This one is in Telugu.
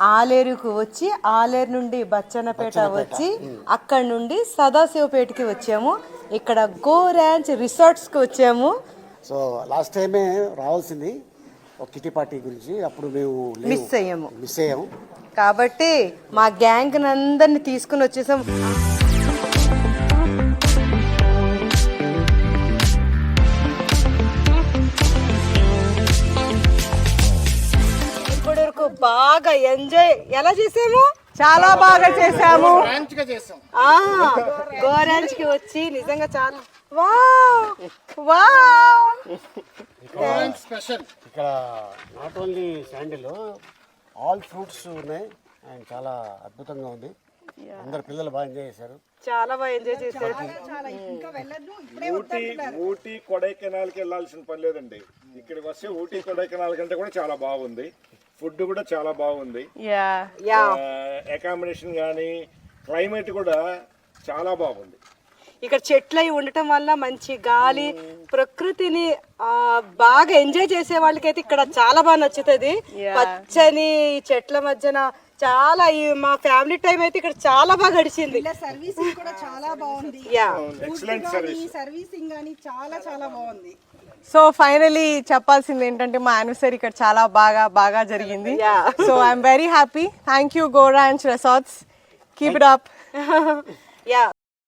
ఆలేరుకు వచ్చి ఆలేరు నుండి బచ్చన్నపేట వచ్చి అక్కడ నుండి సదాశివపేటకి వచ్చాము. ఇక్కడ గో ర్యాంచ్ రిసార్ట్స్కి వచ్చాము. సో లాస్ట్ టైమే రావాల్సింది ఒక కిటీ పార్టీ గురించి. అప్పుడు మేము. మిస్ అయ్యాము. మిస్ అయ్యాము. కాబట్టి మా గ్యాంగ్ అందరిని తీసుకుని వచ్చేసాం బాగా ఎంజాయ్. ఎలా చేసాము చాలా బాగా చేసాము ఆ, గోరాంజ్కి వచ్చి నిజంగా చాలా వావ్! వావ్! ఇక్కడ not only sandal all fruits ఉన్నాయి. అండ్ చాలా అద్భుతంగా ఉంది. అందరు పిల్లలు బాగా ఎంజాయ్ చేశారు. చాలా బాగా ఎంజాయ్ చేశారు. ఊటీ ఊటీ కొడైకెనాల్కి వెళ్ళాల్సిన పని లేదండి. ఇక్కడికి వస్తే ఊటీ కొడైకెనాల్ కంటే కూడా చాలా బాగుంది. ఫుడ్ కూడా చాలా బాగుంది. యా యా అకామిడేషన్ కానీ క్లైమేట్ కూడా చాలా బాగుంది. ఇక్కడ చెట్లు అయి ఉండటం వల్ల మంచి గాలి ప్రకృతిని ఆ, బాగా ఎంజాయ్ చేసే వాళ్ళకైతే ఇక్కడ చాలా బాగా నచ్చుతుంది. పచ్చని చెట్ల మధ్యన చాలా మా ఫ్యామిలీ టైం అయితే ఇక్కడ చాలా బాగా గడిచింది. సర్వీసింగ్ కూడా చాలా బాగుంది. యా ఎక్సలెంట్ సర్వీస్ సర్వీసింగ్ కానీ చాలా చాలా బాగుంది. సో ఫైనలీ చెప్పాల్సింది ఏంటంటే మా యానివర్సరీ ఇక్కడ చాలా బాగా బాగా జరిగింది. So I'm very happy thank you and resorts keep it up yeah